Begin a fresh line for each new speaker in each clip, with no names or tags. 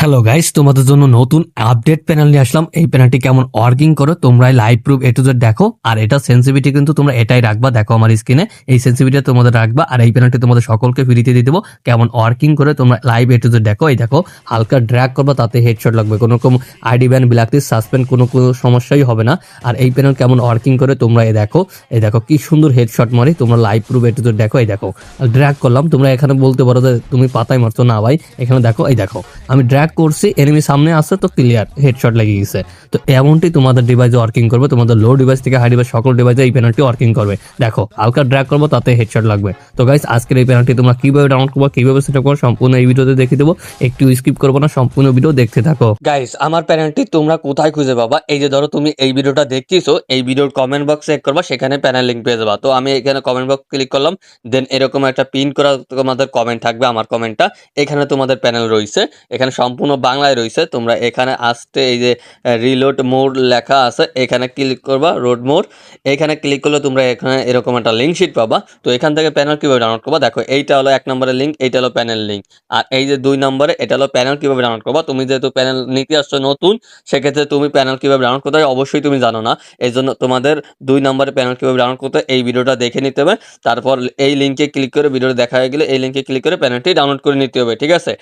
Hello guys তোমাদের জন্য নতুন আপডেট প্যানেল নিয়ে আসলাম। এই প্যানেলটি কেমন ওয়ার্কিং করো তোমরা live proof A to Z দেখো, আর এটা সেন্সিভিটি কিন্তু তোমরা এটাই রাখবা, দেখো আমার স্ক্রিনে এই সেন্সিভিটি তোমাদের রাখবা, আর এই প্যানেলটি তোমাদের সকলকে ফ্রিতে দিয়ে দেবো। কেমন ওয়ার্কিং করে তোমরা লাইভ এ টু জেড দেখো। এই দেখো, হালকা ড্র্যাগ করবা, তাতে হেডশট লাগবে। কোনো রকম আইডি ব্যান ব্ল্যাকলিস্ট সাসপেন্ড কোনো কোনো সমস্যাই হবে না। আর এই প্যানেল কেমন ওয়ার্কিং করে তোমরা এই দেখো। এই দেখো, কি সুন্দর হেডশট মারি, তোমরা live proof A to Z দেখো। এই দেখো ড্র্যাগ করলাম, তোমরা এখানে বলতে পারো যে তুমি পাতায় মারছো। না ভাই, এখানে দেখো, এই দেখো, আমি ড্র্যাগ করছি এনিমি সামনে আসছে তো ক্লিয়ার হেডশট লেগে গেছে তো এমনটি তোমাদের ডিভাইসে ওয়ার্কিং করবে, তোমাদের লো ডিভাইস থেকে হাই ডিভাইস সকল ডিভাইসে এই প্যানেলটি ওয়ার্কিং করবে। দেখো, হালকা ড্র্যাগ করব, তাতে হেডশট লাগবে। তো গাইস আজকের এই প্যানেলটি তোমরা কীভাবে ডাউনলোড করব, কীভাবে সেটা করব, সম্পূর্ণ এই ভিডিওতে দেখে দেবো। একটু স্কিপ করব না, সম্পূর্ণ ভিডিও দেখতে থাকো। গাইস আমার প্যানেলটি তোমরা কোথায় খুঁজে পাবা? এই যে ধরো তুমি এই ভিডিওটা দেখতেছো, এই ভিডিওর কমেন্ট বক্স চেক করবা, সেখানে প্যানেল লিঙ্ক পেয়ে যাবা। তো আমি এখানে কমেন্ট বক্স ক্লিক করলাম দেন এরকম একটা পিন করা তোমাদের কমেন্ট থাকবে, আমার কমেন্টটা এখানে তোমাদের প্যানেল রয়েছে। এখানে সম্পূর্ণ বাংলায় রয়েছে। তোমরা এখানে আসতে এই যে রিলোড মোড লেখা আছে, এখানে ক্লিক করবা রোড মোড এখানে ক্লিক করলে তোমরা এখানে এরকম একটা লিঙ্ক শিট পাবা। তো এখান থেকে প্যানেল কীভাবে ডাউনলোড করবা? দেখো, এইটা হলো এক নম্বরের লিঙ্ক এইটা হলো প্যানেল লিঙ্ক আর এই যে দুই নম্বরে, এটা হলো প্যানেল কীভাবে ডাউনলোড করবা? তুমি যেহেতু প্যানেল নিতে আসছো নতুন, সেক্ষেত্রে তুমি প্যানেল কীভাবে ডাউনলোড করতে অবশ্যই তুমি জানো না। এই জন্য তোমাদের দুই নম্বরে প্যানেল কীভাবে ডাউনলোড করতে এই ভিডিওটা দেখে নিতে হবে। তারপর এই লিঙ্কে ক্লিক করে ভিডিওটা দেখা হয়ে গেলে, এই লিঙ্কে ক্লিক করে প্যানেলটি ডাউনলোড করে নিতে হবে, ঠিক আছে?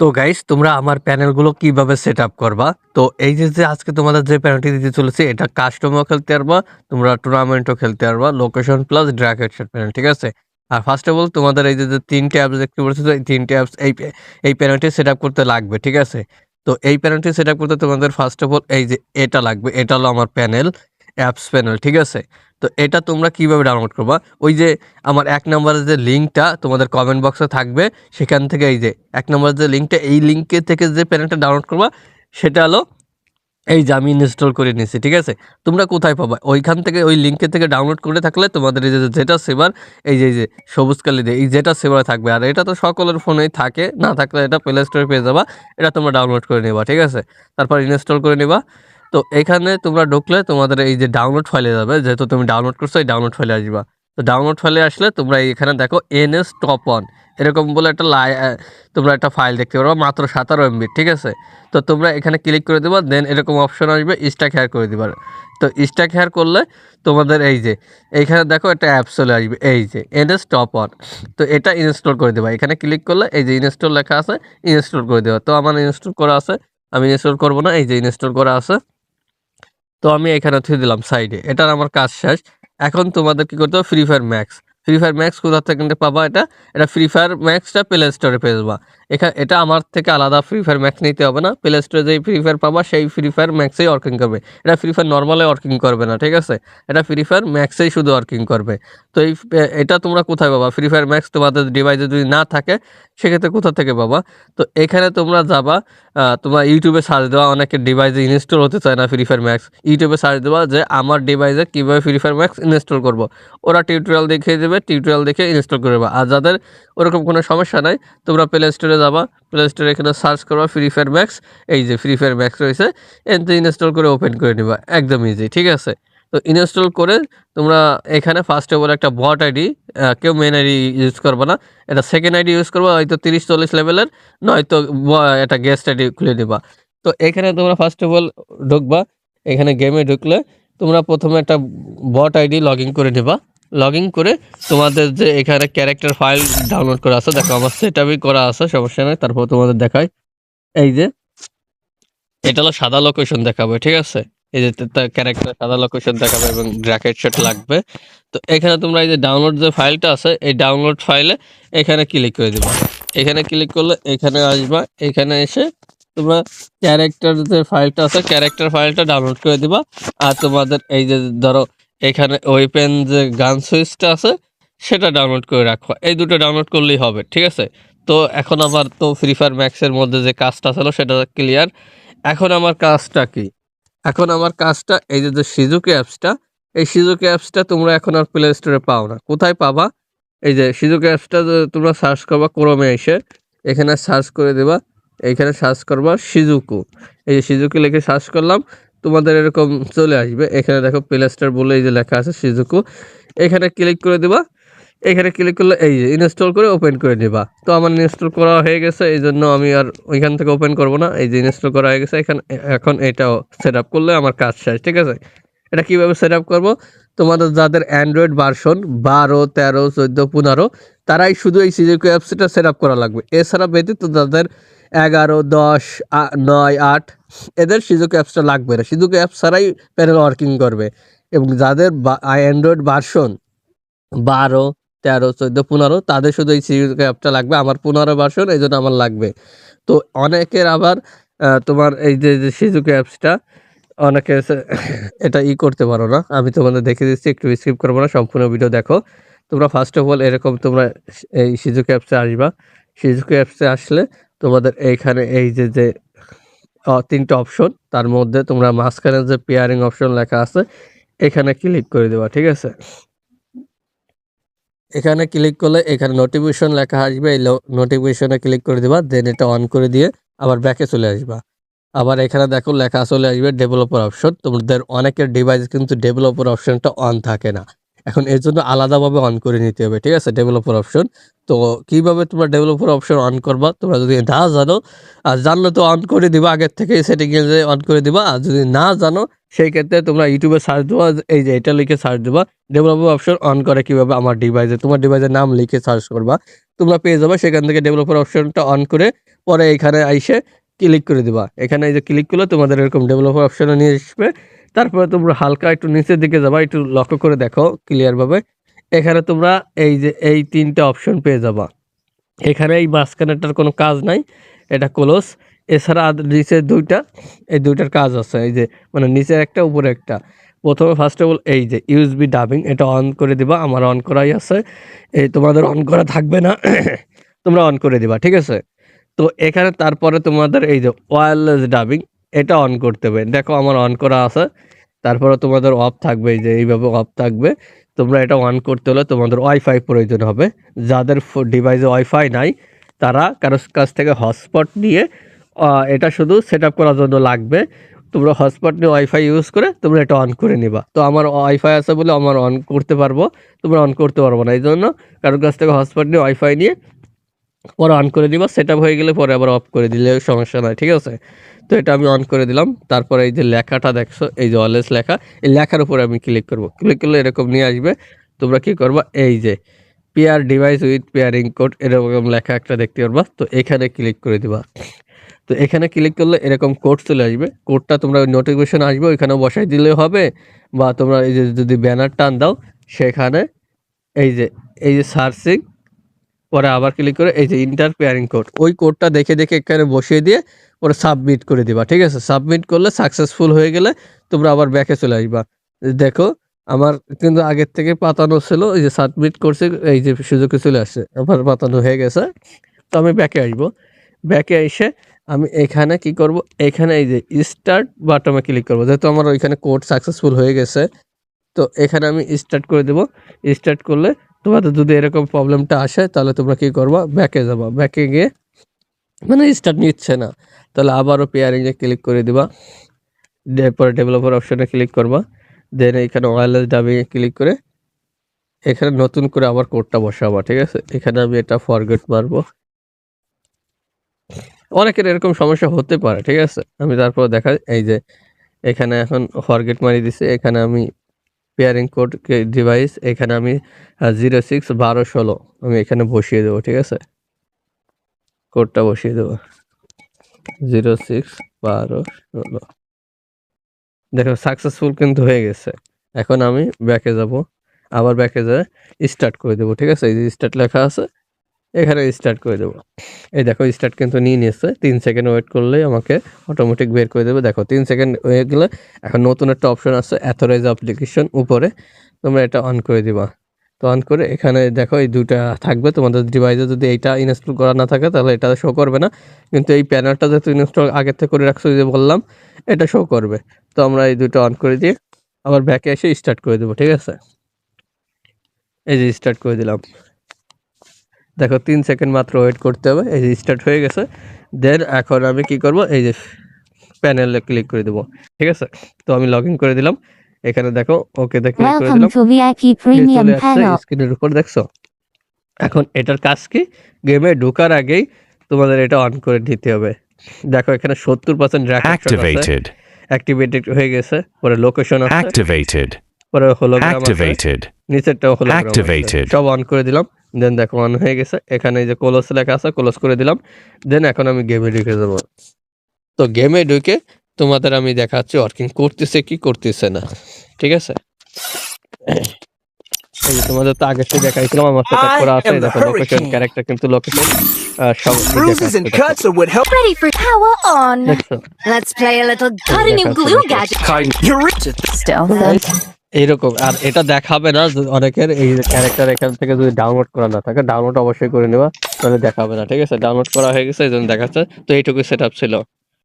তো গাইস তোমরা আমার প্যানেলগুলো কীভাবে সেট আপ করবা? তো এই যে যে আজকে তোমাদের যে প্যানেলটি দিতে চলেছে, এটা কাস্টমও খেলতে পারবা, তোমরা টুর্নামেন্টও খেলতে পারবা location plus drag headshot panel ঠিক আছে? আর ফার্স্ট অফ অল তোমাদের এই যে তিনটে অ্যাপস দেখতে পাচ্ছ তো এই তিনটে অ্যাপস এই এই প্যানেলটি সেট আপ করতে লাগবে, ঠিক আছে? তো এই প্যানেলটি সেট আপ করতে তোমাদের ফার্স্ট অফ অল এই যে এটা লাগবে, এটা হলো আমার প্যানেল অ্যাপস প্যানেল, ঠিক আছে? তো এটা তোমরা কীভাবে ডাউনলোড করবা? ওই যে আমার এক নম্বরের যে লিঙ্কটা তোমাদের কমেন্ট বক্সে থাকবে, সেখান থেকে এই যে এক নম্বরের যে লিঙ্কটা, এই লিঙ্কে থেকে যে প্যানেলটা ডাউনলোড করবা, সেটা হলো এই যে আমি ইনস্টল করে নিয়েছি, ঠিক আছে? তোমরা কোথায় পাবা? ওইখান থেকে, ওই লিঙ্কে থেকে ডাউনলোড করে থাকলে তোমাদের এই যে যেটা সেভার এই যে এই যে সবুজ কালি দিয়ে, এই যেটা সেভার থাকবে। আর এটা তো সকলের ফোনেই থাকে, না থাকলে এটা প্লে স্টোরে পেয়ে যাবা। এটা তোমরা ডাউনলোড করে নেবা, ঠিক আছে? তারপর ইনস্টল করে নেবা। তো এখানে তোমরা ঢুকলে তোমাদের এই যে ডাউনলোড ফাইলে যাবে, যেহেতু তুমি ডাউনলোড করছ, এই ডাউনলোড ফাইলে আসবা। তো ডাউনলোড ফাইলে আসলে তোমরা এখানে দেখো এনএস টপ ওয়ান এরকম বলে একটা লাই তোমরা একটা ফাইল দেখতে পারো, মাত্র সাতারো এমবি ঠিক আছে? তো তোমরা এখানে ক্লিক করে দেবা দেন এরকম অপশন আসবে স্ট্যাক হেয়ার করে দিবার। তো স্ট্যাক হেয়ার করলে তোমাদের এই যে, এইখানে দেখো একটা অ্যাপ চলে আসবে, এই যে এনএস টপ ওয়ান তো এটা ইনস্টল করে দেবা। এখানে ক্লিক করলে এই যে ইনস্টল লেখা আছে ইনস্টল করে দেবা। তো আমার ইনস্টল করা আছে, আমি ইনস্টল করব না, এই যে ইনস্টল করা আছে। তো আমি এখানে থুয়ে দিলাম সাইডে এটার আমার কাজ শেষ। এখন তোমাদের কি করতে হবে? Free Fire Max Free Fire Max কোথা থেকে পাবা এটা? এটা ফ্রি ফায়ার ম্যাক্সটা প্লে স্টোরে পেয়ে যাবা। এখানে এটা আমার থেকে আলাদা ফ্রি ফায়ার ম্যাক্স নিতে হবে না। প্লে স্টোরে যেই ফ্রি ফায়ার পাবা, সেই ফ্রি ফায়ার ম্যাক্সেই ওয়ার্কিং করবে। এটা ফ্রি ফায়ার নর্মালে ওয়ার্কিং করবে না, ঠিক আছে? এটা ফ্রি ফায়ার ম্যাক্সেই শুধু ওয়ার্কিং করবে। তো এই এটা তোমরা কোথায় পাবা? ফ্রি ফায়ার ম্যাক্স তোমাদের ডিভাইসে যদি না থাকে, সেক্ষেত্রে কোথা থেকে পাবা? তো এখানে তোমরা যাবা তোমার ইউটিউবে সার্চ দেওয়া অনেকের ডিভাইসে ইনস্টল হতে চায় না ফ্রি ফায়ার ম্যাক্স ইউটিউবে সার্চ দেওয়া যে আমার ডিভাইসে কীভাবে ফ্রি ফায়ার ম্যাক্স ইনস্টল করব। ওরা টিউটোরিয়াল দেখিয়ে দেবে টিউটোরিয়াল দেখে ইনস্টল করে দেবে আর যাদের ওরকম কোনো সমস্যা নাই, তোমরা প্লে স্টোরে যাবা প্লে স্টোরে এখানে সার্চ করবা ফ্রি ফায়ার ম্যাক্স এই যে ফ্রি ফায়ার ম্যাক্স রয়েছে, এনতে ইনস্টল করে ওপেন করে নিবা, একদম ইজি ঠিক আছে? তো ইনস্টল করে তোমরা এখানে ফার্স্ট অফ অল একটা বট আইডি কেউ মেন আইডি ইউজ করবে না, এটা সেকেন্ড আইডি ইউজ করব, হয়তো তিরিশ, চল্লিশ লেভেলের নয়তো একটা গেস্ট আইডি খুলে নিবা। তো এখানে তোমরা ফার্স্ট অফ অল ঢুকবা, এখানে গেমে ঢুকলে তোমরা প্রথমে একটা বট আইডি লগ ইন করে নেবা। লগ ইন করে তোমাদের যে এখানে ক্যারেক্টার ফাইল ডাউনলোড করা আছে, দেখো আমার সেট করা আছে, সমস্যা নেই, তারপর তোমাদের দেখায় এই যে, এটা হলো সাদা লোকেশন দেখাবে, ঠিক আছে? এই যে ক্যারেক্টার সাদা লোকেশন দেখাবে এবং জ্যাকেট সেট লাগবে। তো এখানে তোমরা এই যে ডাউনলোড যে ফাইলটা আছে, এই ডাউনলোড ফাইলে এখানে ক্লিক করে দেবা। এখানে ক্লিক করলে এখানে আসবা, এখানে এসে তোমরা ক্যারেক্টার যে ফাইলটা আছে ক্যারেক্টার ফাইলটা ডাউনলোড করে দিবা। আর তোমাদের এই যে ধরো এখানে ওয়েপেন যে গান সুইচটা আছে, সেটা ডাউনলোড করে রাখো। এই দুটো ডাউনলোড করলেই হবে, ঠিক আছে? তো এখন আমার, তো ফ্রি ফায়ার ম্যাক্সের মধ্যে যে কাজটা ছিল, সেটা ক্লিয়ার এখন আমার কাজটা কি? এখন আমার কাজটা, এই যে যে সিজুকি অ্যাপসটা এই সিজুকি অ্যাপসটা তোমরা এখন আর প্লে স্টোরে পাও না। কোথায় পাবা? এই যে সিজুকি অ্যাপসটা তোমরা সার্চ করবা ক্রমে এসে, এখানে সার্চ করে দেবা। এইখানে সার্চ করবা সিজুকু এই যে সিজুকি লিখে সার্চ করলাম। তোমাদের এরকম চলে আসবে। এখানে দেখো প্লে স্টোর বলে এই যে লেখা আছে সিজুকু এখানে ক্লিক করে দেবা। এখানে ক্লিক করলে এই যে ইনস্টল করে ওপেন করে নিবা। তো আমার ইনস্টল করা হয়ে গেছে এই জন্য আমি আর ওইখান থেকে ওপেন করব না। এই যে ইনস্টল করা হয়ে গেছে, এখানে এখন এটাও সেট আপ করলে আমার কাজ শেষ, ঠিক আছে? এটা কীভাবে সেট আপ করব? তোমাদের যাদের অ্যান্ড্রয়েড ভার্সন বারো, তেরো, চোদ্দ, পনেরো, তারাই শুধু এই সিজিকো অ্যাপসটা সেট আপ করা লাগবে। এছাড়া ব্যতীত যাদের এগারো, দশ নয়, আট। এদের সিজুকো অ্যাপসটা লাগবে না। সিজুকো অ্যাপস ছাড়াই প্যানেল ওয়ার্কিং করবে। এবং যাদের অ্যান্ড্রয়েড ভার্সন বারো, তেরো, চোদ্দ, পনেরো, তাদের শুধু এই সিজুকো অ্যাপটা লাগবে। আমার পনেরো ভার্সন এই জন্য আমার লাগবে। তো অনেকের আবার তোমার এই যে সিজুকো অ্যাপসটা অনেকে এটা ই করতে পারো না। আমি তোমাদের দেখে দিচ্ছি, একটু স্কিপ করব না, সম্পূর্ণ ভিডিও দেখো। তোমরা ফার্স্ট অফ অল এরকম তোমরা এই সিজুকো অ্যাপসে আসবা। সিজুকো অ্যাপসে আসলে তোমাদের এইখানে এই যে যে তিনটা অপশন তার মধ্যে তোমরা মাঝখানে যে পেয়ারিং অপশন লেখা আছে, এখানে ক্লিক করে দেবা, ঠিক আছে? এখানে ক্লিক করলে এখানে নোটিফিকেশন লেখা আসবে, এই নোটিফিকেশনে ক্লিক করে দিবা দেন এটা অন করে দিয়ে আবার ব্যাকে চলে আসবা। আবার এখানে দেখো লেখা চলে আসবে ডেভেলপার অপশন তোমাদের অনেকের ডিভাইস কিন্তু ডেভেলপার অপশনটা অন থাকে না। এখন এর জন্য আলাদাভাবে অন করে নিতে হবে, ঠিক আছে? ডেভেলপার অপশন তো কীভাবে তোমরা ডেভেলপার অপশন অন করবা? তোমরা যদি না জানো, আর জানলে তো অন করে দিবা, আগের থেকে সেটিংয়ে অন করে দিবা, আর যদি না জানো, সেই ক্ষেত্রে তোমরা ইউটিউবে সার্চ দেবা, এই যে এটা লিখে সার্চ দেবা ডেভেলপার অপশন অন করে কীভাবে আমার ডিভাইসে তোমার ডিভাইসের নাম লিখে সার্চ করবা, তোমরা পেয়ে যাবে, সেখান থেকে ডেভেলপার অপশনটা অন করে পরে এখানে আইসে ক্লিক করে দিবা। এখানে এই যে ক্লিক করলে তোমাদের এরকম ডেভেলপার অপশনে নিয়ে আসবে তারপরে তোমরা হালকা একটু নিচের দিকে যাবা, একটু লক্ষ্য করে দেখো ক্লিয়ারভাবে এখানে তোমরা এই যে, এই তিনটা অপশন পেয়ে যাবা। এখানে এই মাঝখানেটার কোনো কাজ নাই, এটা ক্লোজ এছাড়া আর নিচে দুইটা, এই দুইটার কাজ আছে, এই যে মানে নিচের একটা, উপরে একটা। প্রথমে ফার্স্ট অফ অল এই যে ইউএসবি ডাবিং এটা অন করে দিবা, আমার অন করাই আছে। এই তোমাদের অন করা থাকবে না, তোমরা অন করে দিবা, ঠিক আছে? তো এখানে তারপরে তোমাদের এই যে ওয়্যারলেস ডাবিং এটা অন করতে হবে। দেখো আমার অন করা আছে। তারপরে তোমাদের অফ থাকবে যে এইভাবে অফ থাকবে। তোমরা এটা অন করতে হলে তোমাদের ওয়াইফাই প্রয়োজন হবে। যাদের ডিভাইসে ওয়াইফাই নাই, তারা কারও কাছ থেকে হটস্পট নিয়ে এটা শুধু সেট আপ করার জন্য লাগবে। তোমরা হটস্পট নিয়ে ওয়াইফাই ইউজ করে তোমরা এটা অন করে নিবা। তো আমার ওয়াইফাই আছে বলে আমার অন করতে পারব, তোমরা অন করতে পারব না। এই জন্য কারোর কাছ থেকে হটস্পট নিয়ে ওয়াইফাই নিয়ে, পরে অন করে দিবা সেট আপ হয়ে গেলে পরে আবার অফ করে দিলে সমস্যা নাই, ঠিক আছে? তো এটা আমি অন করে দিলাম। তারপরে এই যে লেখাটা দেখছ, এই যে অলএস লেখা, এই লেখার উপরে আমি ক্লিক করব। ক্লিক করলে এরকম নিয়ে আসবে। তোমরা কি করবা? এই যে pair device with pairing code এরকম লেখা একটা দেখতে পারবা। তো এখানে ক্লিক করে দিবা। তো এখানে ক্লিক করলে এরকম কোড চলে আসবে। কোডটা তোমরা নোটিফিকেশন আসবে ওইখানে বসাই দিলে হবে। বা তোমরা এই যে যদি ব্যানার টান দাও, সেখানে এই যে এই যে সার্চিং পরে আবার ক্লিক করে এই যে ইন্টার পেয়ারিং কোড ওই কোডটা দেখে দেখে এখানে বসিয়ে দিয়ে পরে সাবমিট করে দিবা, ঠিক আছে? সাবমিট করলে সাকসেসফুল হয়ে গেলে তোমরা আবার ব্যাকে চলে আসবা। দেখো, আমার কিন্তু আগের থেকে পাতানো ছিল, এই যে সাবমিট করছে, এই যে সুযোগে চলে আসছে, আমার পাতানো হয়ে গেছে। তো আমি ব্যাকে আসব। ব্যাকে এসে আমি এখানে কি করব? এখানে এই যে স্টার্ট বাটমে ক্লিক করব। যেহেতু আমার ওইখানে কোড সাকসেসফুল হয়ে গেছে, তো এখানে আমি স্টার্ট করে দেব। স্টার্ট করলে তোমাদের যদি এরকম প্রবলেমটা আসে, তাহলে তোমরা কি করবা? ব্যাকে যাবা। ব্যাকে গিয়ে মানে স্টার্ট নিচ্ছে না। তাহলে আবারও পেয়ারিংয়ে ক্লিক করে দিবা। এরপরে ডেভেলপার অপশনে ক্লিক করবা। দেন এখানে ওয়্যারলেস ডাবিংয়ে ক্লিক করে এখানে নতুন করে আবার কোডটা বসাবা, ঠিক আছে? এখানে আমি এটা ফরগেট মারবো। অনেকের এরকম সমস্যা হতে পারে, ঠিক আছে? আমি তারপর দেখা, এই যে এখানে এখন ফরগেট মারি দিছে। এখানে আমি পেয়ারিং কোড ডিভাইস এখানে আমি জিরো সিক্স বারো ষোলো আমি এখানে বসিয়ে দেবো, ঠিক আছে? কোডটা বসিয়ে দেবো। জিরো সিক্স বারো ষোলো। দেখো সাকসেসফুল কিন্তু হয়ে গেছে। এখন আমি ব্যাকে যাব। আবার ব্যাকে যায় স্টার্ট করে দেবো, ঠিক আছে? এই যে স্টার্ট লেখা আছে এখানে স্টার্ট করে দেবো। এই দেখো স্টার্ট কিন্তু নিয়ে নিয়েছে। তিন সেকেন্ড ওয়েট করলেই আমাকে অটোমেটিক বের করে দেবে। দেখো, তিন সেকেন্ড হয়ে গেলে এখন নতুন একটা অপশন আছে অ্যাথরাইজ অ্যাপ্লিকেশন উপরে। তোমরা এটা অন করে দিবা। তো অন করে এখানে দেখো, এই দুটা থাকবে। তোমাদের ডিভাইসে যদি এইটা ইনস্টল করা না থাকে, তাহলে এটা শো করবে না। কিন্তু এই প্যানেলটা যেহেতু ইনস্টল আগের থেকে করে রাখছো যে বললাম, এটা শো করবে। তো আমরা এই দুটো অন করে দিয়ে আবার ব্যাকে এসে স্টার্ট করে দেবো, ঠিক আছে? এই যে স্টার্ট করে দিলাম। দেখো তিন সেকেন্ড মাত্র ওয়েট করতে হবে এই যে স্টার্ট হয়ে গেছে। দেন এখন আমি কি করব? এই যে প্যানেলে ক্লিক করে দেবো। ঠিক আছে? তো আমি লগ ইন করে দিলাম। এখানে দেখো ওকে
Panel.
স্ক্রিনের উপর দেখছ? এখন এটার কাজ কি? গেমে ঢোকার আগেই তোমাদের এটা অন করে নিতে হবে। দেখো এখানে সত্তর পার্সেন্ট. অ্যাক্টিভেটেড হয়ে গেছে। পরে লোকেশন
Activated.
পরে হলো
Activated.
নিচেরটাও হলো
Activated.
সব অন করে দিলাম। দেন দেখো অন হয়ে গেছে। এখানে যে ক্লোজ লেখা আছে ক্লোজ করে দিলাম। দেন এখন আমি গেমে ঢুকে যাব। তো গেমে ঢুকে তোমাদের আমি দেখাচ্ছি ওয়ার্কিং করতেছে কি করতেছে না। ঠিক আছে? এই তোমাদের তো আগে থেকে দেখাইছিলাম আমার সাথে করা আছে। দেখো লোকেশন ক্যারেক্টার কিন্তু লোকেশন সব
Bruises and cuts are what help.
Ready for power on. Let's play a little glue gadget.
You're rich at
Still,
এইরকম। আর এটা দেখাবে না অনেকের এই ক্যারেক্টার এখান থেকে যদি ডাউনলোড করা না থাকে ডাউনলোড অবশ্যই করে নেওয়া তাহলে দেখাবে না, ঠিক আছে? ডাউনলোড করা হয়ে গেছে, এই জন্য দেখাচ্ছে। তো এইটুকু সেট ছিল।